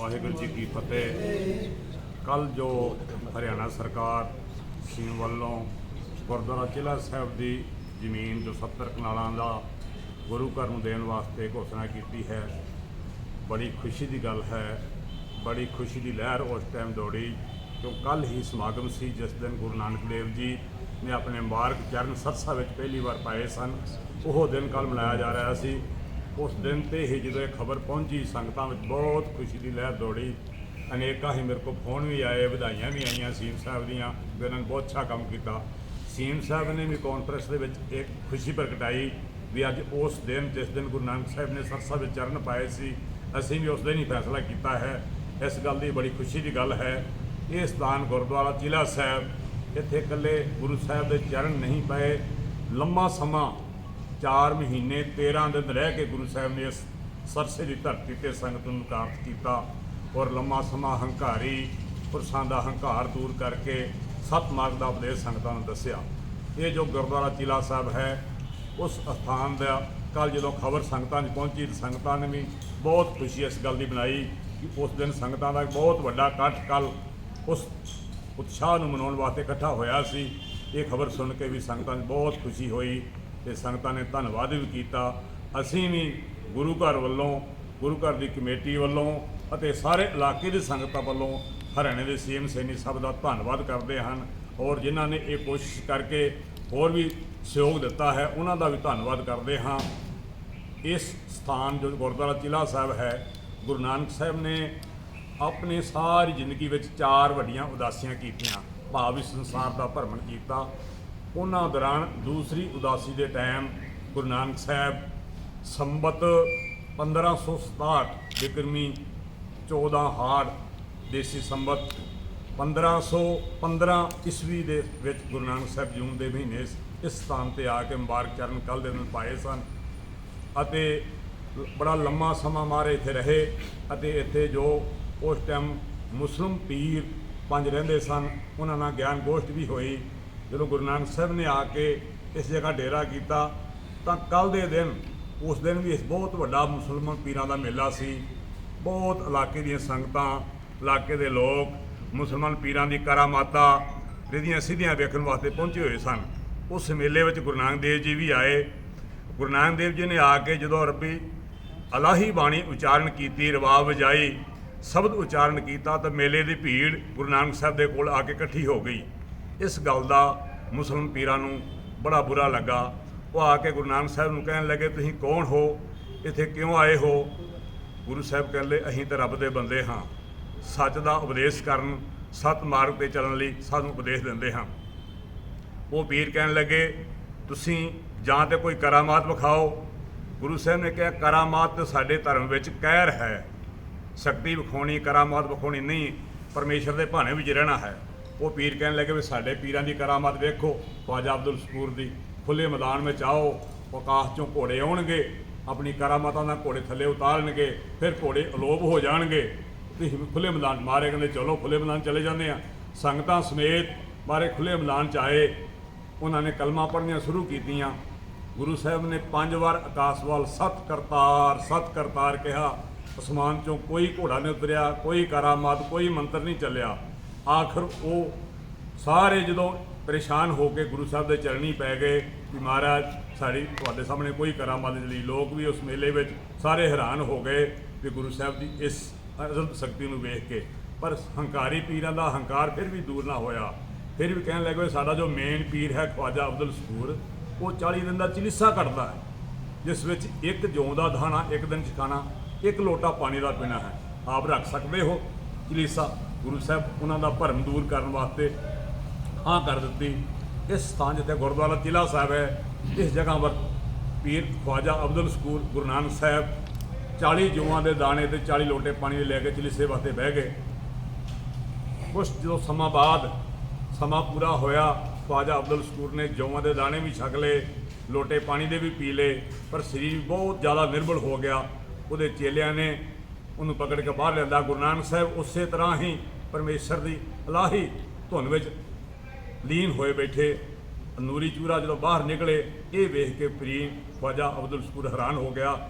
ਵਾਹਿਗੁਰੂ ਜੀ ਕੀ ਫਤਿਹ। ਕੱਲ ਜੋ ਹਰਿਆਣਾ ਸਰਕਾਰ ਸੀਮ ਵੱਲੋਂ ਗੁਰਦੁਆਰਾ ਚਿਲਾ ਸਾਹਿਬ ਦੀ ਜ਼ਮੀਨ ਜੋ 70 ਕਨਾਲਾਂ ਦਾ ਗੁਰੂ ਘਰ ਨੂੰ ਦੇਣ ਵਾਸਤੇ ਘੋਸ਼ਣਾ ਕੀਤੀ ਹੈ, ਬੜੀ ਖੁਸ਼ੀ ਦੀ ਗੱਲ ਹੈ, ਬੜੀ ਖੁਸ਼ੀ ਦੀ ਲਹਿਰ ਉਸ ਟਾਈਮ ਦੌੜੀ, ਕਿਉਂ ਕੱਲ ਹੀ ਸਮਾਗਮ ਸੀ, ਜਿਸ ਦਿਨ ਗੁਰੂ ਨਾਨਕ ਦੇਵ ਜੀ ਨੇ ਆਪਣੇ ਮਾਰਗ ਚਰਨ ਸਰਸਾ ਵਿੱਚ ਪਹਿਲੀ ਵਾਰ ਪਾਏ ਸਨ, ਉਹ ਦਿਨ ਕੱਲ ਮਨਾਇਆ ਜਾ ਰਿਹਾ ਸੀ। ਉਸ ਦਿਨ ਤੇ ਹੀ ਜਦੋਂ ਇਹ ਖਬਰ ਪਹੁੰਚੀ, ਸੰਗਤਾਂ ਵਿੱਚ ਬਹੁਤ ਖੁਸ਼ੀ ਦੀ ਲਹਿਰ ਦੌੜੀ। ਅਨੇਕਾਂ ਹੀ ਮੇਰੇ ਕੋਲ ਫੋਨ ਵੀ ਆਏ, ਵਧਾਈਆਂ ਵੀ ਆਈਆਂ ਸੀਮ ਸਾਹਿਬ ਦੀਆਂ, ਵੀ ਉਹਨਾਂ ਨੇ ਬਹੁਤ ਅੱਛਾ ਕੰਮ ਕੀਤਾ। ਸੀਮ ਸਾਹਿਬ ਨੇ ਵੀ ਕਾਨਫਰੰਸ ਦੇ ਵਿੱਚ ਇੱਕ ਖੁਸ਼ੀ ਪ੍ਰਗਟਾਈ ਵੀ ਅੱਜ ਉਸ ਦਿਨ, ਜਿਸ ਦਿਨ ਗੁਰੂ ਨਾਨਕ ਸਾਹਿਬ ਨੇ ਸਰਸਾ ਵਿੱਚ ਚਰਨ ਪਾਏ ਸੀ, ਅਸੀਂ ਵੀ ਉਸ ਦਿਨ ਹੀ ਫੈਸਲਾ ਕੀਤਾ ਹੈ। ਇਸ ਗੱਲ ਦੀ ਬੜੀ ਖੁਸ਼ੀ ਦੀ ਗੱਲ ਹੈ। ਇਹ ਸਥਾਨ ਗੁਰਦੁਆਰਾ ਜ਼ਿਲ੍ਹਾ ਸਾਹਿਬ, ਇੱਥੇ ਇਕੱਲੇ ਗੁਰੂ ਸਾਹਿਬ ਦੇ ਚਰਨ ਨਹੀਂ ਪਏ। ਲੰਮਾ ਸਮਾਂ 4 ਮਹੀਨੇ 13 ਦਿਨ ਰਹਿ ਕੇ ਗੁਰੂ ਸਾਹਿਬ ਨੇ ਇਸ ਸਰਸੇ ਦੀ ਧਰਤੀ ਤੇ ਸੰਗਤ ਨੂੰ ਪ੍ਰਾਪਤ ਕੀਤਾ ਔਰ ਲੰਮਾ ਸਮਾਂ ਹੰਕਾਰੀ, ਪੁਰਸ਼ਾਂ ਦਾ ਹੰਕਾਰ ਦੂਰ ਕਰਕੇ ਸਤ ਮਾਰਗ ਦਾ ਉਪਦੇਸ਼ ਸੰਗਤਾਂ ਨੂੰ ਦੱਸਿਆ। ਇਹ ਜੋ ਗੁਰਦੁਆਰਾ ਚਿਲਾ ਸਾਹਿਬ ਹੈ, ਉਸ ਸਥਾਨ ਦਾ ਕੱਲ ਜਦੋਂ ਖਬਰ ਸੰਗਤਾਂ 'ਚ ਪਹੁੰਚੀ ਤਾਂ ਸੰਗਤਾਂ ਨੇ ਵੀ ਬਹੁਤ ਖੁਸ਼ੀ ਇਸ ਗੱਲ ਦੀ ਬਣਾਈ ਕਿ ਉਸ ਦਿਨ ਸੰਗਤਾਂ ਦਾ ਇੱਕ ਬਹੁਤ ਵੱਡਾ ਇਕੱਠ ਕੱਲ ਉਸ ਉਤਸ਼ਾਹ ਨੂੰ ਮਨਾਉਣ ਵਾਸਤੇ ਇਕੱਠਾ ਹੋਇਆ ਸੀ। ਇਹ ਖਬਰ ਸੁਣ ਕੇ ਵੀ ਸੰਗਤਾਂ 'ਚ ਬਹੁਤ ਖੁਸ਼ੀ ਹੋਈ। ਤੇ ਸੰਗਤਾਂ ਨੇ ਧੰਨਵਾਦ ਵੀ ਕੀਤਾ। ਅਸੀਂ ਵੀ ਗੁਰੂ ਘਰ ਵੱਲੋਂ, ਗੁਰੂ ਘਰ ਦੀ ਕਮੇਟੀ ਵੱਲੋਂ ਅਤੇ ਸਾਰੇ ਇਲਾਕੇ ਦੀ ਸੰਗਤਾਂ ਵੱਲੋਂ ਹਰਿਆਣੇ ਦੇ ਸੀਐਮ ਸੈਣੀ ਸਾਹਿਬ ਦਾ ਧੰਨਵਾਦ ਕਰਦੇ ਹਨ ਔਰ ਜਿਨ੍ਹਾਂ ਨੇ ਇਹ ਕੋਸ਼ਿਸ਼ ਕਰਕੇ ਹੋਰ ਵੀ ਸਹਿਯੋਗ ਦਿੱਤਾ ਹੈ, ਉਹਨਾਂ ਦਾ ਵੀ ਧੰਨਵਾਦ ਕਰਦੇ ਹਾਂ। ਇਸ ਸਥਾਨ ਜੋ ਗੁਰਦੁਆਰਾ ਚਿਲਾ ਸਾਹਿਬ ਹੈ, ਗੁਰੂ ਨਾਨਕ ਸਾਹਿਬ ਨੇ ਆਪਣੀ ਸਾਰੀ ਜ਼ਿੰਦਗੀ ਵਿੱਚ ਚਾਰ ਵੱਡੀਆਂ ਉਦਾਸੀਆਂ ਕੀਤੀਆਂ। ਭਾਵ ਇਸ ਸੰਸਾਰ ਦਾ ਭਰਮਣ ਕੀਤਾ। ਉਹਨਾਂ ਦੌਰਾਨ ਦੂਸਰੀ ਉਦਾਸੀ ਦੇ ਟਾਈਮ ਗੁਰੂ ਨਾਨਕ ਸਾਹਿਬ ਸੰਬਤ 1567 ਬਿਕਰਮੀ 14 ਹਾੜ ਦੇਸੀ ਸੰਬਤ 1515 ਈਸਵੀ ਦੇ ਵਿੱਚ ਗੁਰੂ ਨਾਨਕ ਸਾਹਿਬ ਜੂਨ ਦੇ ਮਹੀਨੇ ਇਸ ਸਥਾਨ ਤੇ ਆ ਕੇ ਮੁਬਾਰਕ ਚਰਨ ਕੱਲ ਦੇ ਦਿਨ ਪਾਏ ਸਨ ਅਤੇ ਬੜਾ ਲੰਮਾ ਸਮਾਂ ਮਾਰੇ ਇੱਥੇ ਰਹੇ ਅਤੇ ਇੱਥੇ ਜੋ ਉਸ ਟਾਈਮ ਮੁਸਲਮ ਪੀਰ ਪੰਜ ਰਹਿੰਦੇ ਸਨ, ਉਹਨਾਂ ਨਾਲ ਗਿਆਨ ਗੋਸ਼ਟ ਵੀ ਹੋਈ। ਜਦੋਂ ਗੁਰੂ ਨਾਨਕ ਸਾਹਿਬ ਨੇ ਆ ਕੇ ਇਸ ਜਗ੍ਹਾ ਡੇਰਾ ਕੀਤਾ, ਤਾਂ ਕੱਲ ਦੇ ਦਿਨ, ਉਸ ਦਿਨ ਵੀ ਇਸ ਬਹੁਤ ਵੱਡਾ ਮੁਸਲਮਾਨ ਪੀਰਾਂ ਦਾ ਮੇਲਾ ਸੀ। ਬਹੁਤ ਇਲਾਕੇ ਦੀਆਂ ਸੰਗਤਾਂ, ਇਲਾਕੇ ਦੇ ਲੋਕ, ਮੁਸਲਮਾਨ ਪੀਰਾਂ ਦੀ ਕਰਾਮਾਤਾਂ ਰਿਧੀਆਂ ਸਿੱਧੀਆਂ ਵੇਖਣ ਵਾਸਤੇ ਪਹੁੰਚੇ ਹੋਏ ਸਨ। ਉਸ ਮੇਲੇ ਵਿੱਚ ਗੁਰੂ ਨਾਨਕ ਦੇਵ ਜੀ ਵੀ ਆਏ। ਗੁਰੂ ਨਾਨਕ ਦੇਵ ਜੀ ਨੇ ਆ ਕੇ ਜਦੋਂ ਰੱਬੀ ਅਲਾਹੀ ਬਾਣੀ ਉਚਾਰਨ ਕੀਤੀ, ਰਵਾਬ ਵਜਾਈ, ਸ਼ਬਦ ਉਚਾਰਨ ਕੀਤਾ, ਤਾਂ ਮੇਲੇ ਦੀ ਭੀੜ ਗੁਰੂ ਨਾਨਕ ਸਾਹਿਬ ਦੇ ਕੋਲ ਆ ਕੇ ਇਕੱਠੀ ਹੋ ਗਈ। ਇਸ ਗੱਲ ਦਾ ਮੁਸਲਮ ਪੀਰਾਂ ਨੂੰ ਬੜਾ ਬੁਰਾ ਲੱਗਾ। ਉਹ ਆ ਕੇ ਗੁਰੂ ਨਾਨਕ ਸਾਹਿਬ ਨੂੰ ਕਹਿਣ ਲੱਗੇ, ਤੁਸੀਂ ਕੌਣ ਹੋ? ਇੱਥੇ ਕਿਉਂ ਆਏ ਹੋ? ਗੁਰੂ ਸਾਹਿਬ ਕਹਿੰਦੇ ਅਸੀਂ ਤਾਂ ਰੱਬ ਦੇ ਬੰਦੇ ਹਾਂ। ਸੱਚ ਦਾ ਉਪਦੇਸ਼ ਕਰਨ, ਸਤ ਮਾਰਗ ਤੇ ਚੱਲਣ ਲਈ ਸਾਨੂੰ ਉਪਦੇਸ਼ ਦਿੰਦੇ ਹਾਂ। ਉਹ ਪੀਰ ਕਹਿਣ ਲੱਗੇ, ਤੁਸੀਂ ਜਾਂ ਤੇ ਕੋਈ ਕਰਾਮਾਤ ਵਿਖਾਓ। ਗੁਰੂ ਸਾਹਿਬ ਨੇ ਕਿਹਾ, ਕਰਾਮਾਤ ਸਾਡੇ ਧਰਮ ਵਿੱਚ ਕਹਿਰ ਹੈ। ਸ਼ਕਤੀ ਵਿਖਾਉਣੀ, ਕਰਾਮਾਤ ਵਿਖਾਉਣੀ ਨਹੀਂ, ਪਰਮੇਸ਼ਰ ਦੇ ਭਾਣੇ ਵਿੱਚ ਰਹਿਣਾ ਹੈ। ਉਹ ਪੀਰ ਕਹਿਣ ਲੱਗੇ ਵੀ ਸਾਡੇ ਪੀਰਾਂ ਦੀ ਕਰਾਮਾਤ ਵੇਖੋ, ਖਵਾਜਾ ਅਬਦੁਲ ਸ਼ਕੂਰ ਦੀ। ਖੁੱਲੇ ਮੈਦਾਨ ਵਿੱਚ ਆਓ ਆਕਾਸ਼ ਚੋਂ ਘੋੜੇ ਆਉਣਗੇ, ਆਪਣੀ ਕਰਾਮਾਤਾਂ ਦਾ ਘੋੜੇ ਥੱਲੇ ਉਤਾਰਨਗੇ, ਫਿਰ ਘੋੜੇ ਅਲੋਪ ਹੋ ਜਾਣਗੇ। ਤੁਸੀਂ ਖੁੱਲੇ ਮੈਦਾਨ ਮਾਰੇ, ਕਹਿੰਦੇ ਚਲੋ ਖੁੱਲੇ ਮੈਦਾਨ ਚਲੇ ਜਾਂਦੇ ਆ ਸੰਗਤਾਂ ਸਮੇਤ ਮਾਰੇ ਖੁੱਲੇ ਮੈਦਾਨ 'ਚ ਆਏ। ਉਹਨਾਂ ਨੇ ਕਲਮਾਂ ਪੜ੍ਹਨੀਆਂ ਸ਼ੁਰੂ ਕੀਤੀਆਂ। ਗੁਰੂ ਸਾਹਿਬ ਨੇ ਪੰਜ ਵਾਰ ਆਕਾਸ਼ ਵੱਲ ਸਤ ਕਰਤਾਰ ਸਤ ਕਰਤਾਰ ਕਿਹਾ, ਅਸਮਾਨ ਚੋਂ ਕੋਈ ਘੋੜਾ ਨਹੀਂ ਉਤਰਿਆ, ਕੋਈ ਕਰਾਮਾਤ, ਕੋਈ ਮੰਤਰ ਨਹੀਂ ਚੱਲਿਆ। ਆਖਰ ਉਹ ਸਾਰੇ ਜਦੋਂ ਪਰੇਸ਼ਾਨ ਹੋ ਕੇ ਗੁਰੂ ਸਾਹਿਬ ਦੇ ਚਰਣੀ ਪੈ ਗਏ ਕਿ ਮਹਾਰਾਜ, ਸਾਡੀ ਤੁਹਾਡੇ ਸਾਹਮਣੇ ਕੋਈ ਕਰਾਮਾਤ ਨਹੀਂ ਲਈ। ਲੋਕ ਵੀ ਉਸ ਮੇਲੇ ਵਿੱਚ ਸਾਰੇ ਹੈਰਾਨ ਹੋ ਗਏ ਕਿ ਗੁਰੂ ਸਾਹਿਬ ਦੀ ਇਸ ਅਜ਼ਲ ਸ਼ਕਤੀ ਨੂੰ ਵੇਖ ਕੇ। ਪਰ ਹੰਕਾਰੀ ਪੀਰਾਂ ਦਾ ਹੰਕਾਰ ਫਿਰ ਵੀ ਦੂਰ ਨਾ ਹੋਇਆ। ਫਿਰ ਵੀ ਕਹਿਣ ਲੱਗੇ, ਸਾਡਾ ਜੋ ਮੇਨ ਪੀਰ ਹੈ ਖਵਾਜਾ ਅਬਦੁਲ ਸਕੂਰ ਉਹ 40 ਦਿਨ ਦਾ ਚਿਲਿਸਾ ਕੱਢਦਾ ਹੈ, ਜਿਸ ਵਿੱਚ ਇੱਕ ਜੌਂ ਦਾ ਦਾਣਾ, ਇੱਕ ਦਿਨ ਚ ਖਾਣਾ, ਇੱਕ ਲੋਟਾ ਪਾਣੀ ਦਾ ਪੀਣਾ ਹੈ। ਆਪ ਰੱਖ ਸਕਦੇ ਹੋ ਚਿਲਿਸਾ? ਗੁਰੂ ਸਾਹਿਬ ਉਹਨਾਂ ਦਾ ਭਰਮ ਦੂਰ ਕਰਨ ਵਾਸਤੇ ਹਾਂ ਕਰ ਦਿੱਤੀ। ਇਸ ਸਥਾਨ ਜਿੱਥੇ ਗੁਰਦੁਆਰਾ ਚਿਲਾ ਸਾਹਿਬ ਹੈ, ਇਸ ਜਗ੍ਹਾ ਪਰ ਪੀਰ ਖਵਾਜਾ ਅਬਦੁਲ ਸਕੂਰ ਗੁਰੂ ਨਾਨਕ ਸਾਹਿਬ 40 ਜੌਆਂ ਦੇ ਦਾਣੇ ਤੇ 40 ਲੋਟੇ ਪਾਣੀ ਦੇ ਲੈ ਕੇ ਚਿਲਿਸੇ ਵਾਸਤੇ ਬਹਿ ਗਏ। ਕੁਛ ਜਦੋਂ ਸਮਾਂ ਬਾਅਦ ਸਮਾਂ ਪੂਰਾ ਹੋਇਆ, ਖਵਾਜਾ ਅਬਦੁਲ ਸਕੂਰ ਨੇ ਜੌਆਂ ਦੇ ਦਾਣੇ ਵੀ ਛਕ ਲਏ, ਲੋਟੇ ਪਾਣੀ ਦੇ ਵੀ ਪੀ ਲਏ, ਪਰ ਸਰੀਰ ਬਹੁਤ ਜ਼ਿਆਦਾ ਨਿਰਬਲ ਹੋ ਗਿਆ। ਉਹਦੇ ਚੇਲਿਆਂ ਨੇ ਉਹਨੂੰ ਪਕੜ ਕੇ ਬਾਹਰ ਲਿਆਂਦਾ। ਗੁਰੂ ਨਾਨਕ ਸਾਹਿਬ ਉਸੇ ਤਰ੍ਹਾਂ ਹੀ ਪਰਮੇਸ਼ਰ ਦੀ ਅਲਾਹੀ ਧੁਨ ਵਿੱਚ ਲੀਨ ਹੋਏ ਬੈਠੇ। ਨੂਰੀ ਚੂਰਾ ਜਦੋਂ ਬਾਹਰ ਨਿਕਲੇ, ਇਹ ਵੇਖ ਕੇ ਪ੍ਰੀਮ ਖਵਾਜਾ ਅਬਦੁਲ ਸਕੂਰ ਹੈਰਾਨ ਹੋ ਗਿਆ।